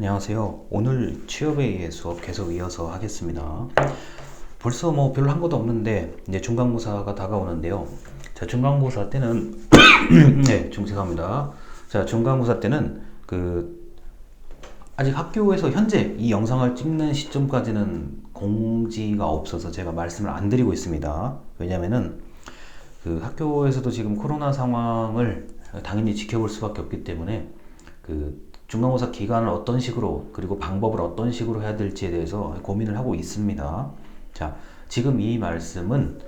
안녕하세요. 오늘 취업에 의해 수업 계속 이어서 하겠습니다. 벌써 뭐 별로 한 것도 없는데 이제 중간고사가 다가오는데요. 자, 중간고사 때는 네, 중세합니다. 자, 중간고사 때는 그 아직 학교에서 현재 이 영상을 찍는 시점까지는 공지가 없어서 제가 말씀을 안 드리고 있습니다. 왜냐면은 그 학교에서도 지금 코로나 상황을 당연히 지켜볼 수밖에 없기 때문에 그 중간고사 기간을 어떤 식으로 그리고 방법을 어떤 식으로 해야 될지에 대해서 고민을 하고 있습니다. 자, 지금 이 말씀은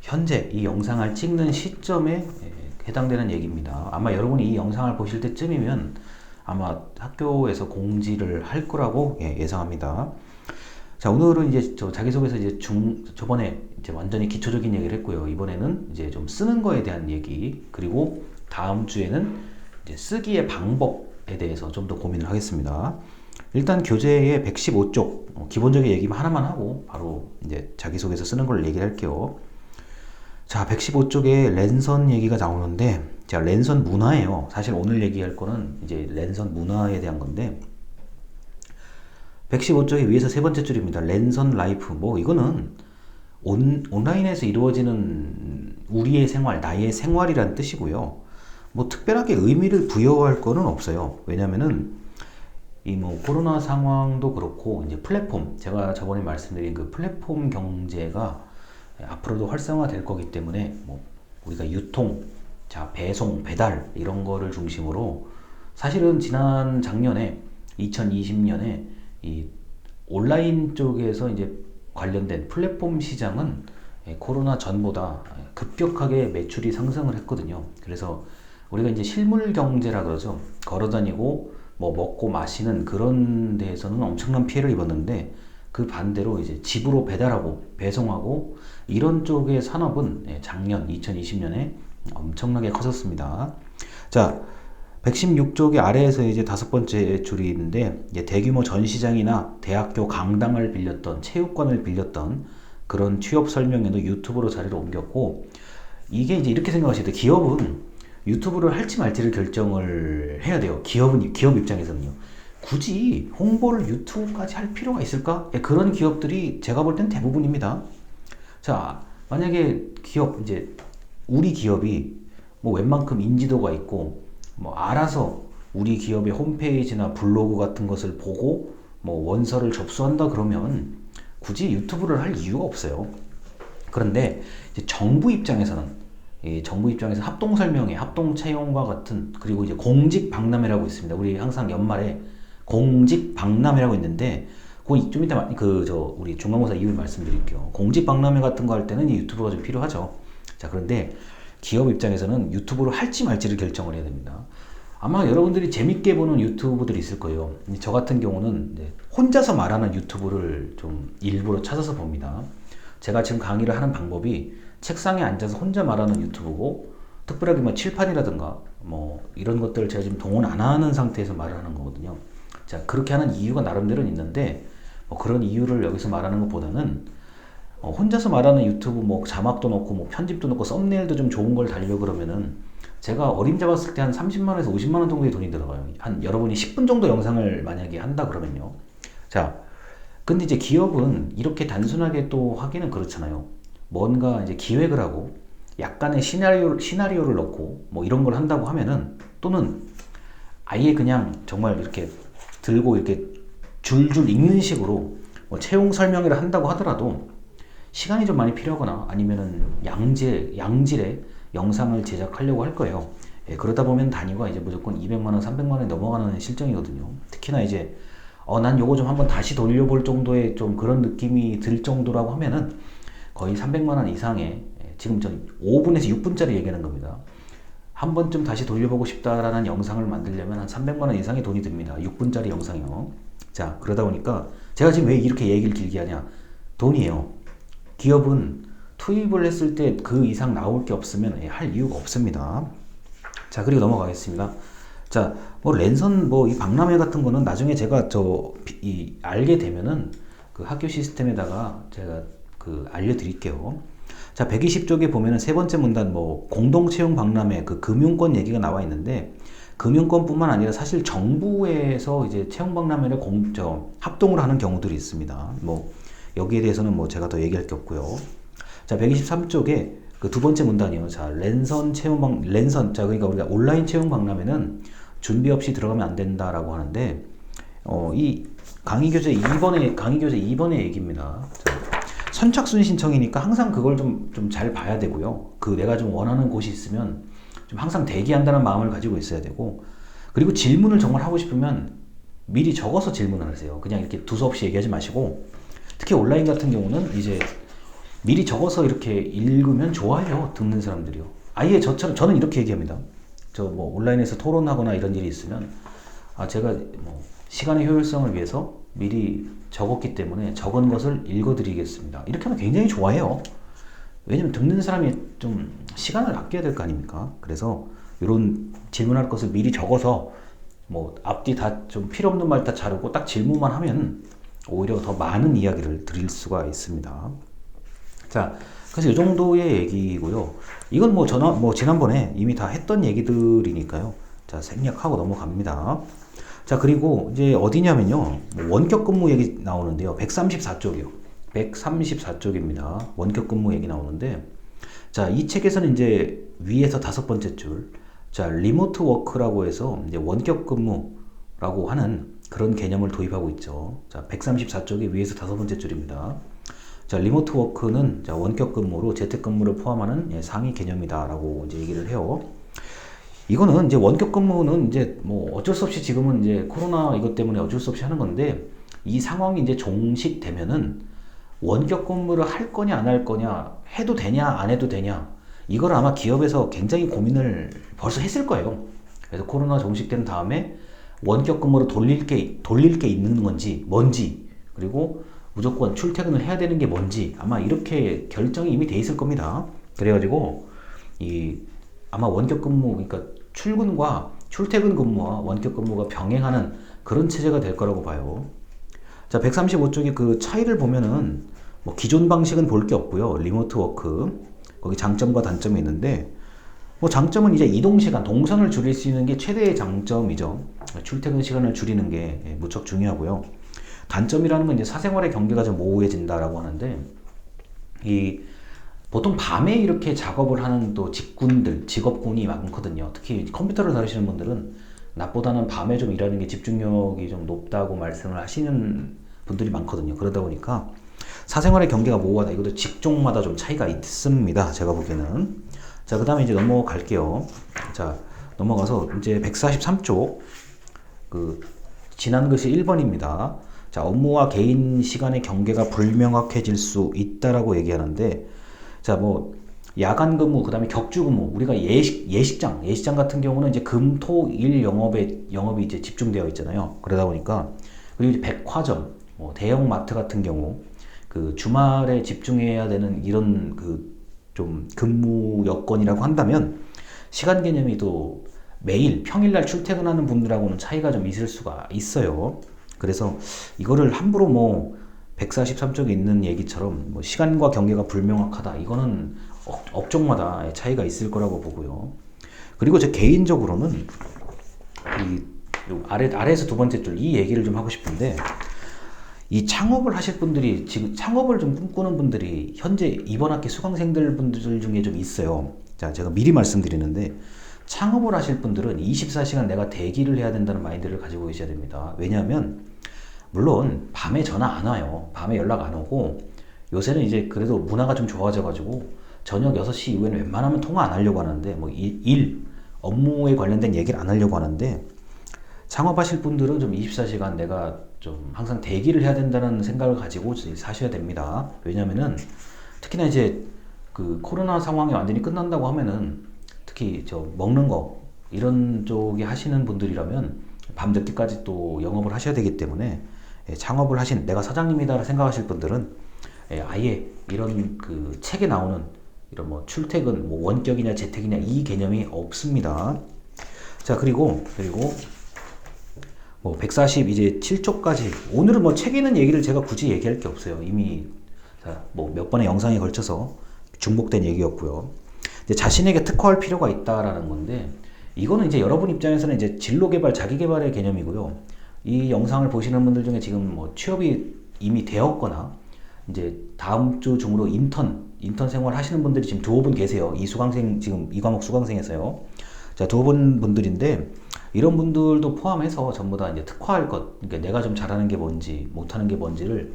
현재 이 영상을 찍는 시점에 예, 해당되는 얘기입니다. 아마 여러분이 이 영상을 보실 때쯤이면 아마 학교에서 공지를 할 거라고 예, 예상합니다. 자, 오늘은 이제 저 자기소개서 이제 중, 저번에 이제 완전히 기초적인 얘기를 했고요. 이번에는 이제 좀 쓰는 거에 대한 얘기, 그리고 다음 주에는 이제 쓰기의 방법 에 대해서 좀 더 고민을 하겠습니다. 일단 교재의 115쪽, 어, 기본적인 얘기만 하나만 하고 바로 이제 자기소개서 쓰는 걸 얘기를 할게요. 자, 115쪽에 랜선 얘기가 나오는데, 자, 랜선 문화예요. 사실 오늘 얘기할 거는 이제 랜선 문화에 대한 건데, 115쪽의 위에서 세 번째 줄입니다. 랜선 라이프. 뭐 이거는 온, 온라인에서 이루어지는 우리의 생활, 나의 생활이란 뜻이고요. 뭐 특별하게 의미를 부여할 거는 없어요. 왜냐면은 이 뭐 코로나 상황도 그렇고 이제 플랫폼 제가 저번에 말씀드린 그 플랫폼 경제가 앞으로도 활성화될 거기 때문에 뭐 우리가 유통, 자 배송, 배달 이런 거를 중심으로 사실은 지난 작년에 2020년에 이 온라인 쪽에서 이제 관련된 플랫폼 시장은 예, 코로나 전보다 급격하게 매출이 상승을 했거든요. 그래서 우리가 이제 실물 경제라 그러죠. 걸어 다니고 뭐 먹고 마시는 그런 데에서는 엄청난 피해를 입었는데 그 반대로 이제 집으로 배달하고 배송하고 이런 쪽의 산업은 예, 작년 2020년에 엄청나게 커졌습니다. 자, 116쪽의 아래에서 이제 다섯 번째 줄이 있는데 이제 대규모 전시장이나 대학교 강당을 빌렸던 체육관을 빌렸던 그런 취업 설명회도 유튜브로 자리를 옮겼고 이게 이제 이렇게 돼요. 기업은 유튜브를 할지 말지를 결정을 해야 돼요. 기업은 기업 입장에서는요. 굳이 홍보를 유튜브까지 할 필요가 있을까? 예, 그런 기업들이 제가 볼 땐 대부분입니다. 자, 만약에 기업 이제 우리 기업이 뭐 웬만큼 인지도가 있고 뭐 알아서 우리 기업의 홈페이지나 블로그 같은 것을 보고 뭐 원서를 접수한다 그러면 굳이 유튜브를 할 이유가 없어요. 그런데 정부 입장에서는 이 정부 입장에서 합동 설명회, 합동 채용과 같은 그리고 이제 공직 박람회라고 있습니다. 우리 항상 연말에 공직 박람회라고 있는데 그좀 이따 그 저 우리 중간고사 이후 말씀드릴게요. 공직 박람회 같은 거 할 때는 이 유튜브가 좀 필요하죠. 자 그런데 기업 입장에서는 유튜브를 할지 말지를 결정을 해야 됩니다. 아마 여러분들이 재밌게 보는 유튜브들이 있을 거예요. 저 같은 경우는 혼자서 말하는 유튜브를 좀 일부러 찾아서 봅니다. 제가 지금 강의를 하는 방법이 책상에 앉아서 혼자 말하는 유튜브고 특별하게 뭐 칠판이라든가 뭐 이런 것들을 제가 지금 동원 안 하는 상태에서 말을 하는 거거든요. 자 그렇게 하는 이유가 나름대로 있는데 뭐 그런 이유를 여기서 말하는 것보다는 어, 혼자서 말하는 유튜브 뭐 자막도 넣고 뭐 편집도 넣고 썸네일도 좀 좋은 걸 달려 그러면은 제가 어림 잡았을 때 한 30만 원에서 50만 원 정도의 돈이 들어가요. 한 여러분이 10분 정도 영상을 만약에 한다 그러면요. 자, 근데 이제 기업은 이렇게 단순하게 또 하기는 그렇잖아요. 뭔가 이제 기획을 하고 약간의 시나리오 시나리오를 넣고 뭐 이런 걸 한다고 하면은 또는 아예 그냥 정말 이렇게 들고 이렇게 줄줄 읽는 식으로 뭐 채용 설명회를 한다고 하더라도 시간이 좀 많이 필요하거나 아니면은 양질, 양질의 영상을 제작하려고 할 거예요. 예, 그러다 보면 단위가 이제 무조건 200만원, 300만원이 넘어가는 실정이거든요. 특히나 이제, 어, 난 요거 좀 한번 다시 돌려볼 정도의 좀 그런 느낌이 들 정도라고 하면은 거의 300만 원 이상의, 예, 지금 전 5분에서 6분짜리 얘기하는 겁니다. 한 번쯤 다시 돌려보고 싶다라는 영상을 만들려면 한 300만 원 이상의 돈이 듭니다. 6분짜리 영상이요. 자, 그러다 보니까 제가 지금 왜 이렇게 얘기를 길게 하냐. 돈이에요. 기업은 투입을 했을 때 그 이상 나올 게 없으면 예, 할 이유가 없습니다. 자, 그리고 넘어가겠습니다. 자, 뭐 랜선 뭐 이 박람회 같은 거는 나중에 제가 저 이 알게 되면은 그 학교 시스템에다가 제가 그 알려드릴게요. 자, 120쪽에 보면은 세 번째 문단 뭐 공동 채용 박람회 그 금융권 얘기가 나와 있는데 금융권뿐만 아니라 사실 정부에서 이제 채용 박람회를 공, 저, 합동을 하는 경우들이 있습니다. 뭐 여기에 대해서는 뭐 제가 더 얘기할 게 없고요. 자, 123쪽에 그 두 번째 문단이요. 자, 랜선 채용 박 랜선 자 그러니까 우리가 온라인 채용 박람회는 준비 없이 들어가면 안 된다라고 하는데 어, 이 강의 교재 2번의 강의 교재 2번의 얘기입니다. 자, 선착순 신청이니까 항상 그걸 좀 좀 잘 봐야 되고요. 그 내가 좀 원하는 곳이 있으면 좀 항상 대기한다는 마음을 가지고 있어야 되고 그리고 질문을 정말 하고 싶으면 미리 적어서 질문을 하세요. 그냥 이렇게 두서없이 얘기하지 마시고 특히 온라인 같은 경우는 이제 미리 적어서 이렇게 읽으면 좋아요. 듣는 사람들이요. 아예 저처럼 저는 이렇게 얘기합니다. 저 뭐 온라인에서 토론하거나 이런 일이 있으면 아 제가 뭐 시간의 효율성을 위해서 미리 적었기 때문에 적은 것을 읽어드리겠습니다. 이렇게 하면 굉장히 좋아해요. 왜냐면 듣는 사람이 좀 시간을 아껴야 될 거 아닙니까? 그래서 이런 질문할 것을 미리 적어서 뭐 앞뒤 다 좀 필요 없는 말 다 자르고 딱 질문만 하면 오히려 더 많은 이야기를 드릴 수가 있습니다. 자, 그래서 이 정도의 얘기고요. 이건 뭐 전화 뭐 지난번에 이미 다 했던 얘기들이니까요. 자, 생략하고 넘어갑니다. 자, 그리고 이제 어디냐면요. 뭐 원격 근무 얘기 나오는데요. 134쪽이요. 134쪽입니다. 원격 근무 얘기 나오는데 자, 이 책에서는 이제 위에서 다섯 번째 줄 자, 리모트 워크라고 해서 이제 원격 근무라고 하는 그런 개념을 도입하고 있죠. 자, 134쪽이 위에서 다섯 번째 줄입니다. 자, 리모트 워크는 자, 원격 근무로 재택 근무를 포함하는 예, 상위 개념이다라고 이제 얘기를 해요. 이거는 이제 원격 근무는 이제 뭐 어쩔 수 없이 지금은 이제 코로나 이것 때문에 어쩔 수 없이 하는 건데 이 상황이 이제 종식되면은 원격 근무를 할 거냐 안 할 거냐 해도 되냐 안 해도 되냐 이걸 아마 기업에서 굉장히 고민을 벌써 했을 거예요. 그래서 코로나 종식된 다음에 원격 근무로 돌릴 게 돌릴 게 있는 건지 뭔지 그리고 무조건 출퇴근을 해야 되는 게 뭔지 아마 이렇게 결정이 이미 돼 있을 겁니다. 그래가지고 이 아마 원격 근무 그러니까 출근과 출퇴근 근무와 원격 근무가 병행하는 그런 체제가 될 거라고 봐요. 자, 135쪽에 그 차이를 보면은 뭐 기존 방식은 볼 게 없고요. 리모트 워크. 거기 장점과 단점이 있는데 뭐 장점은 이제 이동 시간, 동선을 줄일 수 있는 게 최대의 장점이죠. 출퇴근 시간을 줄이는 게 예, 무척 중요하고요. 단점이라는 건 이제 사생활의 경계가 좀 모호해진다라고 하는데 이 보통 밤에 이렇게 작업을 하는 또 직군들, 직업군이 많거든요. 특히 컴퓨터를 다루시는 분들은 낮보다는 밤에 좀 일하는 게 집중력이 좀 높다고 말씀을 하시는 분들이 많거든요. 그러다 보니까 사생활의 경계가 모호하다. 이것도 직종마다 좀 차이가 있습니다. 제가 보기에는. 자, 그 다음에 이제 넘어갈게요. 자, 넘어가서 이제 143쪽. 그, 지난 글씨 1번입니다. 자, 업무와 개인 시간의 경계가 불명확해질 수 있다라고 얘기하는데, 자, 뭐, 야간 근무, 그 다음에 격주 근무, 우리가 예식, 예식장, 예식장 같은 경우는 이제 금, 토, 일 영업에, 영업이 이제 집중되어 있잖아요. 그러다 보니까, 그리고 이제 백화점, 뭐 대형 마트 같은 경우, 그 주말에 집중해야 되는 이런 그 좀 근무 여건이라고 한다면, 시간 개념이 또 매일, 평일날 출퇴근하는 분들하고는 차이가 좀 있을 수가 있어요. 그래서 이거를 함부로 뭐 143쪽에 있는 얘기처럼 뭐 시간과 경계가 불명확하다. 이거는 업, 업종마다 차이가 있을 거라고 보고요. 그리고 제 개인적으로는 이 아래 아래에서 두 번째 줄 이 얘기를 좀 하고 싶은데 이 창업을 하실 분들이 지금 창업을 좀 꿈꾸는 분들이 현재 이번 학기 수강생들 분들 중에 좀 있어요. 자, 제가 미리 말씀드리는데 창업을 하실 분들은 24시간 내가 대기를 해야 된다는 마인드를 가지고 계셔야 됩니다. 왜냐하면 물론 밤에 전화 안 와요. 밤에 연락 안 오고 요새는 이제 그래도 문화가 좀 좋아져가지고 저녁 6시 이후에는 웬만하면 통화 안 하려고 하는데 뭐 일, 업무에 관련된 얘기를 안 하려고 하는데 창업하실 분들은 좀 24시간 내가 좀 항상 대기를 해야 된다는 생각을 가지고 사셔야 됩니다. 왜냐면은 특히나 이제 그 코로나 상황이 완전히 끝난다고 하면은 특히 저 먹는 거 이런 쪽에 하시는 분들이라면 밤 늦게까지 또 영업을 하셔야 되기 때문에 예, 창업을 하신 내가 사장님이다 생각하실 분들은 예, 아예 이런 그 책에 나오는 이런 뭐 출퇴근 뭐 원격이냐 재택이냐 이 개념이 없습니다. 자 그리고 그리고 뭐 140 이제 7쪽까지 오늘은 뭐 책에 있는 얘기를 제가 굳이 얘기할 게 없어요. 이미 뭐 몇 번의 영상에 걸쳐서 중복된 얘기였고요. 이제 자신에게 특화할 필요가 있다라는 건데 이거는 이제 여러분 입장에서는 이제 진로 개발, 자기 개발의 개념이고요. 이 영상을 보시는 분들 중에 지금 뭐 취업이 이미 되었거나 이제 다음 주 중으로 인턴, 인턴 생활 하시는 분들이 지금 두어 분 계세요. 이 수강생, 지금 이 과목 수강생에서요. 자, 두어 분 분들인데 이런 분들도 포함해서 전부 다 이제 특화할 것, 그러니까 내가 좀 잘하는 게 뭔지, 못하는 게 뭔지를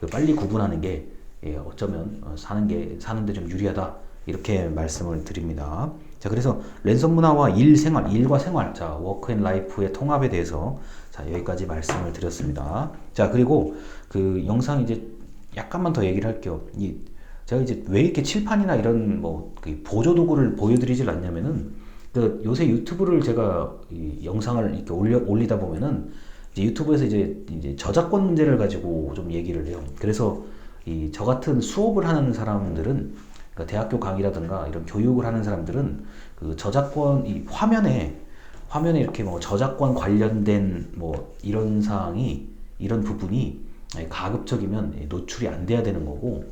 그 빨리 구분하는 게 예, 어쩌면 어, 사는 게 사는데 좀 유리하다 이렇게 말씀을 드립니다. 자 그래서 랜선 문화와 일 생활, 일과 생활, 자 워크 앤 라이프의 통합에 대해서 자 여기까지 말씀을 드렸습니다. 자 그리고 그 영상 이제 약간만 더 얘기를 할게요. 이 제가 이제 왜 이렇게 칠판이나 이런 뭐 그 보조 도구를 보여드리질 않냐면은 그 요새 유튜브를 제가 이 영상을 이렇게 올려 올리다 보면은 이제 유튜브에서 이제 이제 저작권 문제를 가지고 좀 얘기를 해요. 그래서 이 저 같은 수업을 하는 사람들은 그러니까 대학교 강의라든가 이런 교육을 하는 사람들은 그 저작권 이 화면에 화면에 이렇게 뭐 저작권 관련된 뭐 이런 사항이 이런 부분이 가급적이면 노출이 안 돼야 되는 거고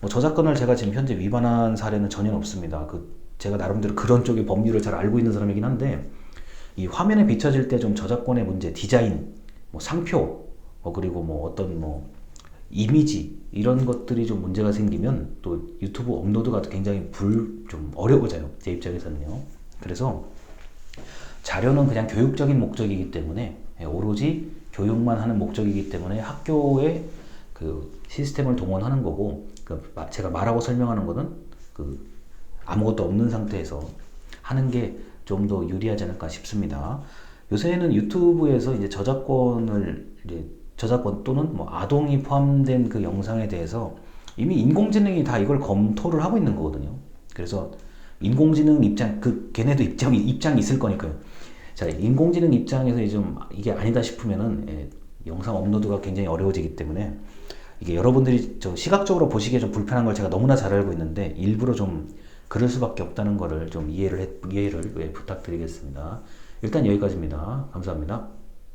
뭐 저작권을 제가 지금 현재 위반한 사례는 전혀 없습니다. 그 제가 나름대로 그런 쪽의 법률을 잘 알고 있는 사람이긴 한데 이 화면에 비춰질 때 좀 저작권의 문제, 디자인, 뭐 상표, 뭐 그리고 뭐 어떤 뭐 이미지 이런 것들이 좀 문제가 생기면 또 유튜브 업로드가 굉장히 불 좀 어려워져요. 제 입장에서는요. 그래서 자료는 그냥 교육적인 목적이기 때문에 예, 오로지 교육만 하는 목적이기 때문에 학교의 그 시스템을 동원하는 거고 그 마- 제가 말하고 설명하는 거는 그 아무것도 없는 상태에서 하는 게 좀 더 유리하지 않을까 싶습니다. 요새는 유튜브에서 이제 저작권을 이제 저작권 또는 뭐 아동이 포함된 그 영상에 대해서 이미 인공지능이 다 이걸 검토를 하고 있는 거거든요. 그래서 인공지능 입장 그 걔네도 입장이 입장이 있을 거니까요. 자, 인공지능 입장에서 좀 이게 아니다 싶으면은 예, 영상 업로드가 굉장히 어려워지기 때문에 이게 여러분들이 저 시각적으로 보시기에 좀 불편한 걸 제가 너무나 잘 알고 있는데 일부러 좀 그럴 수밖에 없다는 거를 좀 이해를 해, 이해를 예, 부탁드리겠습니다. 일단 여기까지입니다. 감사합니다.